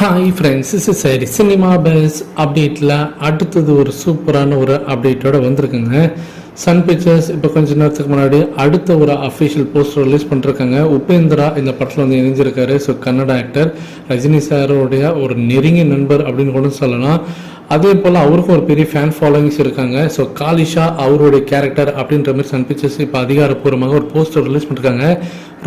Hi friends is சரி cinema base அப்டேட்டில் அடுத்தது ஒரு சூப்பரான ஒரு அப்டேட்டோட வந்திருக்குங்க. சன் பிக்சர்ஸ் இப்போ கொஞ்ச நேரத்துக்கு முன்னாடி அடுத்த ஒரு அஃபிஷியல் போஸ்டர் ரிலீஸ் பண்ணிருக்காங்க. உபேந்திரா இந்த படத்தில் வந்து இணைஞ்சிருக்காரு. ஸோ கன்னட ஆக்டர் ரஜினி சாரோடைய ஒரு நெருங்கிய நண்பர் அப்படின்னு கூட சொல்லலாம். அதே போல் அவருக்கும் ஒரு பெரிய ஃபேன் ஃபாலோவிங்ஸ் இருக்காங்க. ஸோ காலிஷா அவருடைய கேரக்டர் அப்படின்ற மாதிரி சன் பிக்சர்ஸ் இப்போ அதிகாரப்பூர்வமாக ஒரு போஸ்டர் ரிலீஸ் பண்ணிருக்காங்க.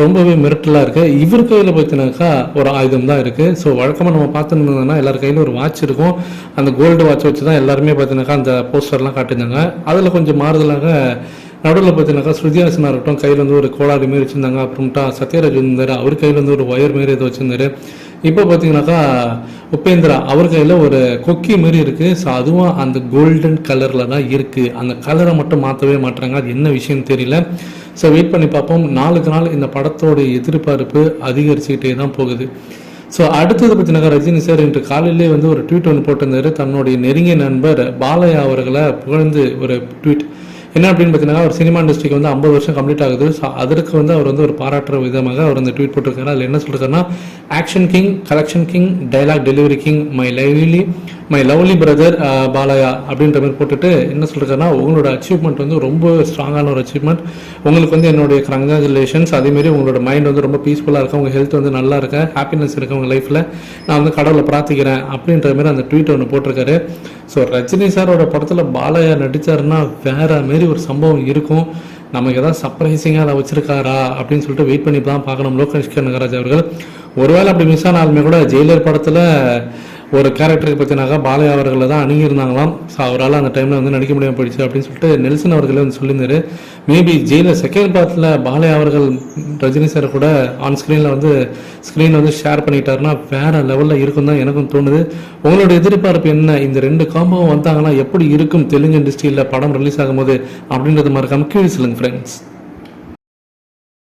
ரொம்பவே மிரட்டலாக இருக்குது இவர் கையில் பார்த்தினாக்கா ஒரு ஆயுதம் தான் இருக்குது ஸோ வழக்கமாக நம்ம பார்த்துருந்தோம்னா எல்லார் கையிலும் ஒரு வாட்ச் இருக்கும். அந்த கோல்டு வாட்ச் வச்சு தான் எல்லாருமே பார்த்தீங்கன்னாக்கா அந்த போஸ்டர்லாம் காட்டியிருந்தாங்க. அதில் கொஞ்சம் மாறுதலாக நடுவில் பார்த்தீங்கன்னாக்கா ஸ்ருதிஹாசனாக இருக்கட்டும் கையில் வந்து ஒரு கோளாறு மாரி வச்சுருந்தாங்க. அப்புறம்ட்டா சத்யராஜ் இருந்தார். அவர் கையில் வந்து ஒரு ஒயர் மாரி ஏதோ வச்சுருந்தாரு. இப்போ பார்த்தீங்கன்னாக்கா உபேந்திரா அவர் கையில் ஒரு கொக்கி மாரி இருக்குது ஸோ அதுவும் அந்த கோல்டன் கலரில் தான் இருக்குது அந்த கலரை மட்டும் மாற்றவே மாட்டுறாங்க அது என்ன விஷயம்னு தெரியல. ஸோ வெயிட் பண்ணி பார்ப்போம் நாளுக்கு நாள் இந்த படத்தோட எதிர்பார்ப்பு அதிகரிச்சுக்கிட்டே தான் போகுது. ஸோ அடுத்தது பார்த்தீங்கன்னா ரஜினி சார் இன்று காலையிலே வந்து ஒரு ட்வீட் ஒன்று போட்டிருந்தாரு. தன்னுடைய நெருங்கிய நண்பர் பாலையா அவர்களை புகழ்ந்து ஒரு ட்வீட் என்ன அப்படின்னு பார்த்தீங்கன்னா ஒரு சினிமா இண்டஸ்ட்ரிக்கு வந்து ஐம்பது வருஷம் கம்ப்ளீட் ஆகுது. ஸோ அதற்கு வந்து அவர் வந்து ஒரு பாராட்டுற விதமாக அவர் வந்து ட்வீட் போட்டிருக்காரு. அதில் என்ன சொல்கிறாருன்னா action king collection king dialogue delivery king my lively my lovely brother Balayya அப்படின்ற மாதிரி போட்டுட்டு என்ன சொல்லிருக்காருன்னா உங்களோட அச்சீவ்மெண்ட் வந்து ரொம்ப ஸ்ட்ராங்கான ஒரு அச்சீவ்மெண்ட் உங்களுக்கு வந்து என்னுடைய கங்க்ராச்சுலேஷன்ஸ் அதேமாரி உங்களோட மைண்ட் வந்து ரொம்ப பீஸ்ஃபுல்லாக இருக்கும் உங்கள் ஹெல்த் வந்து நல்லா இருக்க. ஹாப்பினஸ் இருக்கு உங்கள் லைஃப்பில் நான் வந்து கடவுளை பிரார்த்திக்கிறேன் அப்படின்ற மாதிரி அந்த ட்வீட் ஒன்று போட்டிருக்காரு. ஸோ ரஜினி சாரோட படத்தில் பாலாயா நடிச்சாருன்னா வேற மாரி ஒரு சம்பவம் இருக்கும். நமக்கு எதாவது சர்ப்ரைசிங்காக அதை வச்சிருக்காரா அப்படின்னு சொல்லிட்டு வெயிட் பண்ணி தான் பார்க்கணும். லோகேஷ் கனகராஜ் அவர்கள். ஒருவேளை அப்படி மிஸ் ஆனாலுமே கூட ஜெயிலர் படத்தில் ஒரு கேரக்டருக்கு பற்றினாக்கா பாலையா அவர்களை தான் அணுகியிருந்தாங்களாம். ஸோ அவரால் அந்த டைமில் வந்து நடிக்க முடியாமல் போயிடுச்சு அப்படின்னு சொல்லிட்டு நெல்சன் அவர்களே வந்து சொல்லியிருந்தாரு. மேபி ஜெயிலில் செகண்ட் பார்ட்டில் பாலையா அவர்கள் ரஜினி சார் கூட ஆன் ஸ்க்ரீனில் வந்து ஸ்க்ரீனில் வந்து ஷேர் பண்ணிட்டாருன்னா வேற லெவலில் இருக்கும் தான் எனக்கும் தோணுது. உங்களோட எதிர்பார்ப்பு என்ன? இந்த ரெண்டு காம்போவும் வந்தாங்கன்னா எப்படி இருக்கும்? தெலுங்கு இண்டஸ்ட்ரியில் படம் ரிலீஸ் ஆகும்போது அப்படின்றது மறக்காமல் கீழே சொல்லுங்கள் ஃப்ரெண்ட்ஸ்